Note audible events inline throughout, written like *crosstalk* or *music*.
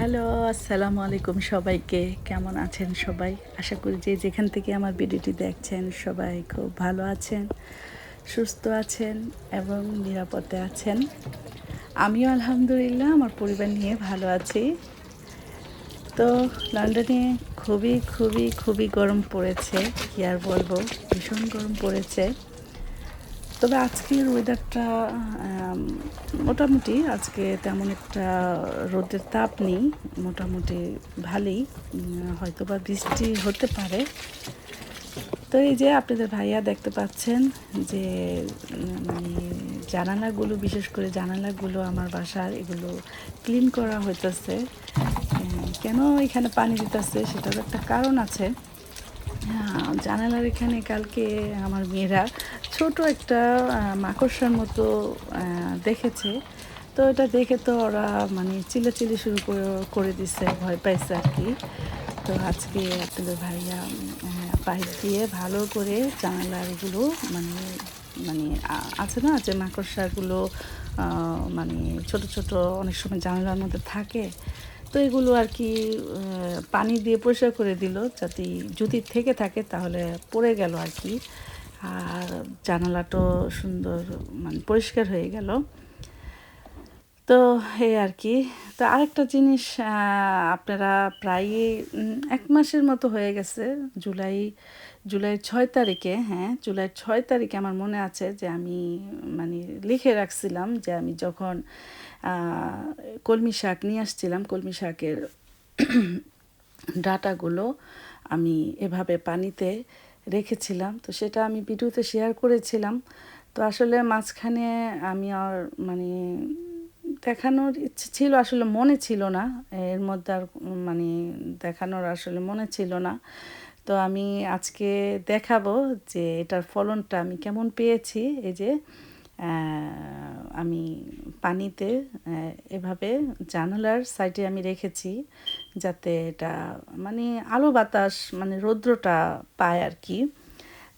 Hello, আসসালামু আলাইকুম সবাইকে। কেমন আছেন সবাই? আশা করি যে যেখান থেকে আমার ভিডিওটি দেখছেন সবাই খুব ভালো আছেন, সুস্থ আছেন এবং নিরাপদে আছেন। আমিও আলহামদুলিল্লাহ, আমার পরিবার নিয়ে ভালো আছি। তো লন্ডনে খুবই খুবই খুবই গরম পড়েছে, কি আর বলব, ভীষণ গরম পড়েছে। তবে আজকের ওয়েদারটা মোটামুটি আজকে তেমন একটা রোদের তাপ নেই, মোটামুটি ভালোই। হয়তো বা বৃষ্টি হতে পারে। তো এই যে আপনাদের ভাইয়া দেখতে পাচ্ছেন যে মানে জানালাগুলো, বিশেষ করে জানালাগুলো আমার বাসার, এগুলো ক্লিন করা হইতেছে। কেন এখানে পানি দিতেছে সেটার একটা কারণ আছে। জানালার এখানে কালকে আমার মেয়েরা ছোট একটা মাকড়সার মতো দেখেছে। তো এটা দেখে তো ওরা মানে চিল্লাচিল্লি শুরু করে দিছে, ভয় পাইছে আর কি। তো আজকে আপনাদের ভাইয়া পাইপ দিয়ে ভালো করে জানালার এগুলো মানে মানে আছে না যে মাকড়সাগুলো মানে ছোট ছোট অনেক সময় জানালার মধ্যে থাকে। তো এগুলো আর কি পানি দিয়ে পরিষ্কার করে দিল, যাতে যদি থেকে থাকে তাহলে পড়ে গেল আর কি। আর জানালাটাও সুন্দর মানে পরিষ্কার হয়ে গেল। তো এই আর কি। তো আরেকটা জিনিস আপনারা প্রায়ই উম, এক মাসের মতো হয়ে গেছে জুলাই জুলাই ছয় তারিখে হ্যাঁ জুলাই ছয় তারিখে আমার মনে আছে যে আমি মানে লিখে রাখছিলাম যে আমি যখন কলমি শাক নিয়ে আসছিলাম কলমি শাকের *clears throat* ডাটাগুলো আমি এভাবে পানিতে রেখেছিলাম। তো সেটা আমি ভিডিওতে শেয়ার করেছিলাম। তো আসলে মাঝখানে আমি আর মানে দেখানোর ইচ্ছে ছিল, আসলে মনে ছিল না। এর মধ্যে আর মানে দেখানোর আসলে মনে ছিল না। তো আমি আজকে দেখাবো যে এটার ফলনটা আমি কেমন পেয়েছি। এই যে আমি পানিতে এভাবে জানালার সাইডে আমি রেখেছি। যাতে এটা মানে আলো বাতাস মানে রৌদ্রটা পায় আর কি।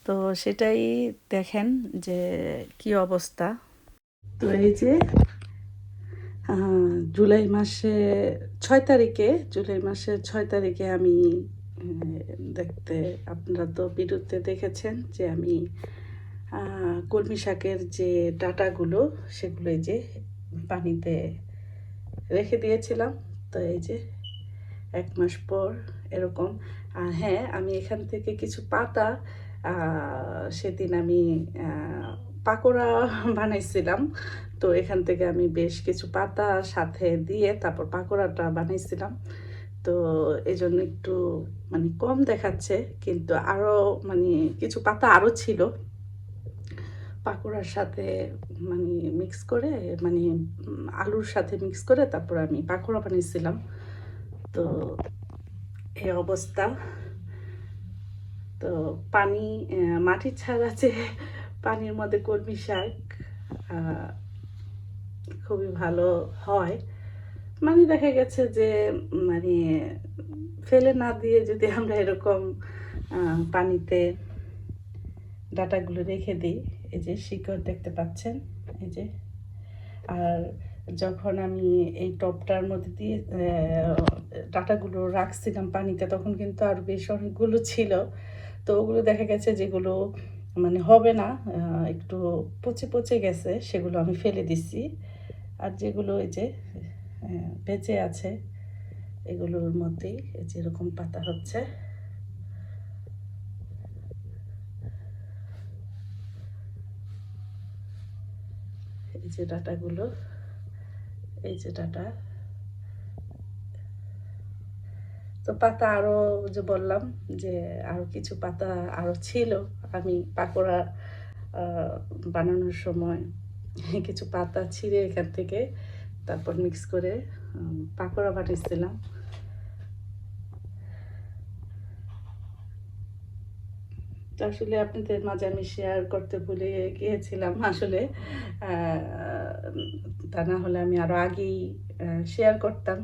তো সেটাই দেখেন যে কি অবস্থা। তো এই যে জুলাই মাসে ছয় তারিখে, জুলাই মাসের ছয় তারিখে আমি দেখতে আপনারা তো বিরুদ্ধে দেখেছেন যে আমি কলমি শাকের যে ডাটাগুলো, সেগুলো যে পানিতে রেখে দিয়েছিলাম। তো এই যে এক মাস পর এরকম। আর হ্যাঁ আমি এখান থেকে কিছু পাতা সেদিন আমি পাকোড়া *laughs* বানাইছিলাম। তো এখান থেকে আমি বেশ কিছু পাতা সাথে দিয়ে তারপর পাকোড়াটা বানাইছিলাম। তো এই জন্য একটু মানে কম দেখাচ্ছে, কিন্তু আরও মানে কিছু পাতা আরও ছিল। পাকোড়ার সাথে মানে মিক্স করে মানে আলুর সাথে মিক্স করে তারপর আমি পাকোড়া বানিয়েছিলাম তো এই অবস্থা। তো পানি মাটির মাটি আছে পানির মধ্যে কলমি শাক খুবই ভালো হয়। মানে দেখা গেছে যে মানে ফেলে না দিয়ে যদি আমরা এরকম পানিতে ডাটাগুলো রেখে দিই, এই যে শিকড় দেখতে পাচ্ছেন, এই যে। আর যখন আমি এই টপটার মধ্যে দিয়ে ডাটাগুলো রাখছিলাম পানিতে, তখন কিন্তু আর বেশ অনেকগুলো ছিল। তো ওগুলো দেখা গেছে যেগুলো মানে হবে না একটু পচে পচে গেছে, সেগুলো আমি ফেলে দিছি। আর যেগুলো এই যে বেঁচে আছে, এগুলোর মধ্যেই এই যে এরকম পাতা হচ্ছে। এই যে ডাটাগুলো, এই যে ডাটা। তো পাতা আরও যে বললাম যে আরও কিছু পাতা আরও ছিল। আমি পাকোড়া বানানোর সময় কিছু পাতা ছিঁড়ে এখান থেকে তারপর মিক্স করে পাকোড়া বানিয়েছিলাম। তো আসলে আপনাদের মাঝে আমি শেয়ার করতে ভুলে গিয়েছিলাম আসলে। তা না হলে আমি আরও আগেই শেয়ার করতাম।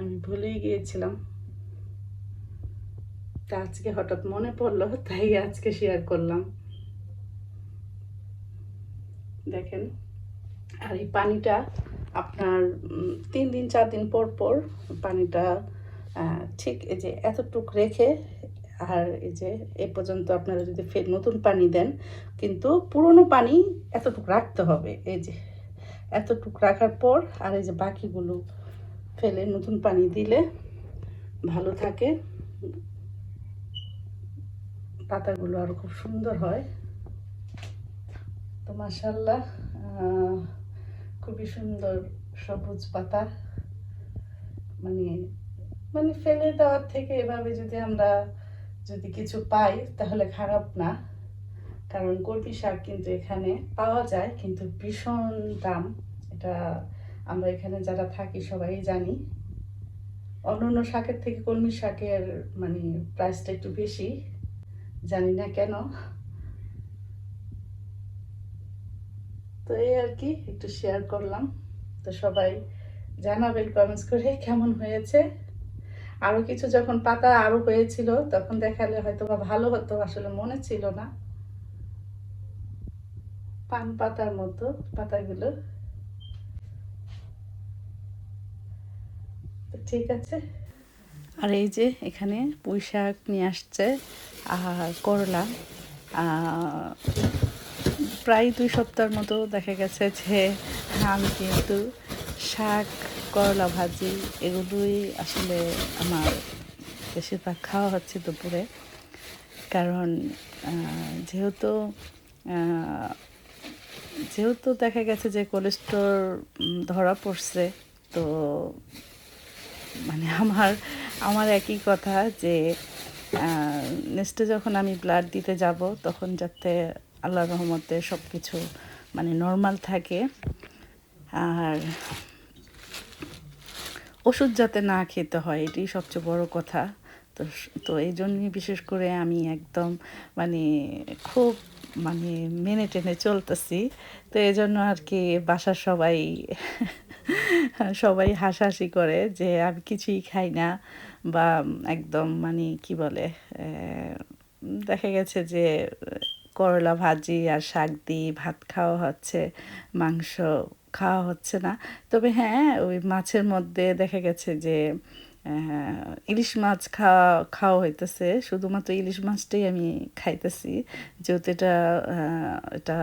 আমি ভুলেই গিয়েছিলাম। তা আজকে হঠাৎ মনে পড়ল, তাই আজকে শেয়ার করলাম। দেখেন, আর এই পানিটা আপনার তিন দিন, চার দিন পর পর পানিটা ঠিক এই যে এতটুক রেখে, আর এই যে এ পর্যন্ত আপনারা যদি ফের নতুন পানি দেন, কিন্তু পুরনো পানি এতটুক রাখতে হবে। এই যে এতটুক রাখার পর, আর এই যে বাকিগুলো ফেলে, নতুন পানি দিলে ভালো থাকে। পাতাগুলো আরও খুব সুন্দর হয়। তো মাসাল্লাহ খুবই সুন্দর সবুজ পাতা। মানে মানে ফেলে দেওয়ার থেকে এভাবে যদি আমরা যদি কিছু পাই, তাহলে খারাপ না। কারণ কলমি শাক কিন্তু এখানে পাওয়া যায়, কিন্তু ভীষণ দাম। এটা আমরা এখানে যারা থাকি সবাই জানি। অন্য অন্য শাকের থেকে কলমি শাকের মানে প্রাইসটা একটু বেশি। জানি না কেন। তো এই আর কি, একটু শেয়ার করলাম। তো সবাই জানাবেন কমেন্টস করে কেমন হয়েছে। আরও কিছু যখন পাতা আরও হয়েছিল, তখন দেখালে হয়তো বা ভালো হতো, আসলে মনে ছিল না। পান পাতার মতো পাতাগুলো। ঠিক আছে। আর এই যে এখানে পুঁই শাক নিয়ে আসছে আর করলা। প্রায় দুই সপ্তাহের মতো দেখা গেছে যে আমি কিন্তু শাক করলা ভাজি এগুলোই আসলে আমার বেশিরভাগ খাওয়া হচ্ছে দুপুরে। কারণ যেহেতু যেহেতু দেখা গেছে যে কোলেস্টোর উম, ধরা পড়ছে তো মানে আমার আমার একই কথা যে নেক্সটে যখন আমি ব্লাড দিতে যাব, তখন যাতে আল্লাহ রহমতে সব কিছু মানে নর্মাল থাকে। আর ওষুধ যাতে না খেতে হয় এটি সবচেয়ে বড় কথা। তো তো এই জন্যই বিশেষ করে আমি একদম মানে খুব মানে মেনে টেনে চলতেছি। তো এই জন্য আর কি বাসার সবাই সবাই হাসাহাসি করে যে আমি কিছুই খাই না বা একদম মানে কি বলে দেখা গেছে যে করলা ভাজি আর শাক দিয়ে ভাত খাওয়া হচ্ছে, মাংস খাওয়া হচ্ছে না। তবে হ্যাঁ ওই মাছের মধ্যে দেখা গেছে যে ইলিশ মাছ খাওয়া খাওয়া হইতেছে। শুধুমাত্র ইলিশ মাছটাই আমি খাইতেছি। যেহেতু এটা এটা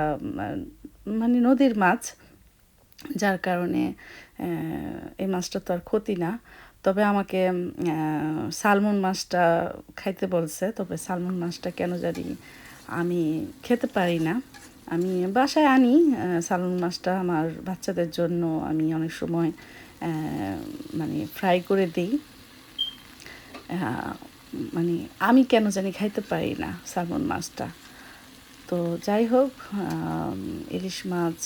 মানে নদীর মাছ, যার কারণে এই মাছটা তো আর ক্ষতি না। তবে আমাকে সালমন মাছটা খাইতে বলছে, তবে সালমন মাছটা কেন জানি আমি খেতে পারি না। আমি বাসায় আনি সালমন মাছটা আমার বাচ্চাদের জন্য আমি অনেক সময় মানে ফ্রাই করে দিই। মানে আমি কেন জানি খাইতে পারি না সালমন মাছটা। তো যাই হোক ইলিশ মাছ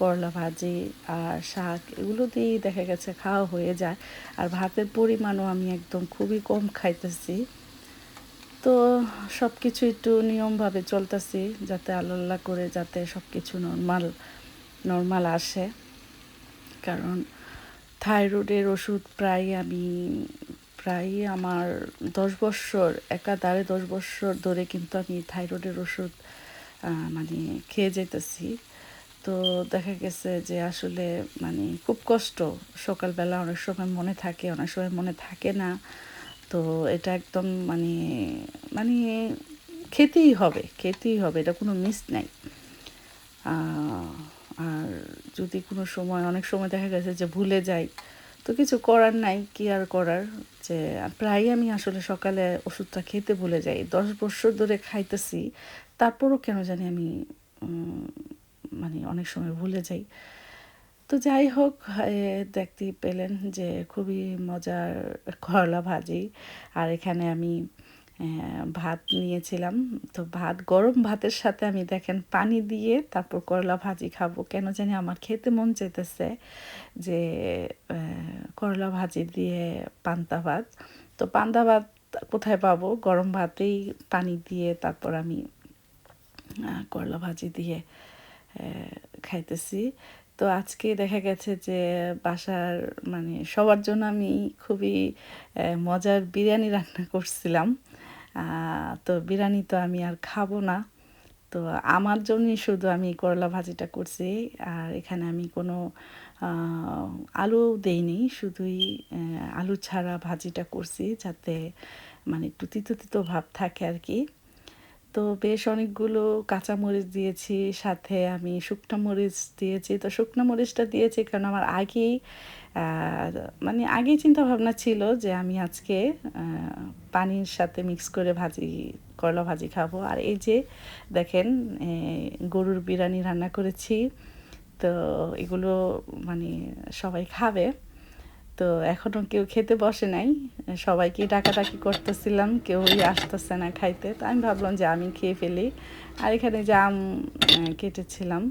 করলা, ভাজি আর শাক, এগুলো দিয়েই দেখা গেছে খাওয়া হয়ে যায়। আর ভাতের পরিমাণও আমি একদম খুবই কম খাইতেছি। তো সব কিছু একটু নিয়মভাবে চলতেছি যাতে আল্লাহ করে যাতে সব কিছু নর্মাল নর্মাল আসে। কারণ থাইরয়েডের ওষুধ প্রায় আমি, প্রায় আমার দশ বছর, একাধারে দশ বছর ধরে কিন্তু আমি থাইরয়েডের ওষুধ মানে খেয়ে যেতেছি। তো দেখা গেছে যে আসলে মানে খুব কষ্ট। সকালবেলা অনেক সময় মনে থাকে, অনেক সময় মনে থাকে না। তো এটা একদম মানে মানে খেতেই হবে খেতেই হবে, এটা কোনো মিস নাই। আর যদি কোনো সময়, অনেক সময় দেখা গেছে যে ভুলে যাই, তো কিছু করার নাই, কি আর করার? যে প্রায় আমি আসলে সকালে ওষুধটা খেতে ভুলে যাই। দশ বছর ধরে খাইতেছি, তারপরও কেন জানি আমি মানে অনেক সময় ভুলে যাই। তো যাই হোক এ, দেখতেই পেলেন যে খুবই মজার করলা ভাজি। আর এখানে আমি ভাত নিয়েছিলাম। তো ভাত গরম ভাতের সাথে আমি দেখেন পানি দিয়ে তারপর করলা ভাজি খাব। কেন জানি আমার খেতে মন চাইতেছে যে করলা ভাজি দিয়ে পান্তা ভাত। তো পান্তা ভাত কোথায় পাবো? গরম ভাতেই পানি দিয়ে তারপর আমি করলা ভাজি দিয়ে খাইতেছি। তো আজকে দেখা গেছে যে বাসার মানে সবার জন্য আমি খুবই মজার বিরিয়ানি রান্না করছিলাম। তো বিরিয়ানি তো আমি আর খাব না। তো আমার জন্যই শুধু আমি করলা ভাজিটা করছি। আর এখানে আমি কোনো আলু দেইনি। শুধুই আলু ছাড়া ভাজিটা করছি যাতে মানে একটু তিতো তিতো ভাব থাকে আর কি। তো বেশ অনেকগুলো কাঁচামরিচ দিয়েছি, সাথে আমি শুকনো মরিচ দিয়েছি। তো শুকনো মরিচটা দিয়েছি কারণ আমার আগেই মানে আগেই চিন্তা ভাবনা ছিল যে আমি আজকে পানির সাথে মিক্স করে ভাজি, করলা ভাজি খাব। আর এই যে দেখেন গরুর বিরিয়ানি রান্না করেছি, তো এগুলো মানে সবাই খাবে। তো এখনও কেউ খেতে বসে নাই। সবাইকে ডাকাডাকি করতেছিলাম, কেউই আসতেছে না খাইতে। তো আমি ভাবলাম যে আমি খেয়ে ফেলি। আর এখানে যে আম কেটেছিলাম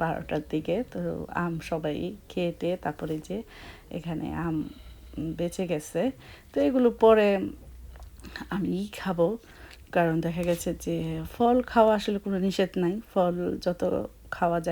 বারোটার দিকে, তো আম সবাই খেটে তারপরে যে এখানে আম বেঁচে গেছে। তো এগুলো পরে আমি খাব। কারণ দেখা গেছে যে ফল খাওয়া আসলে কোনো নিষেধ নাই। ফল যত খাওয়া যায়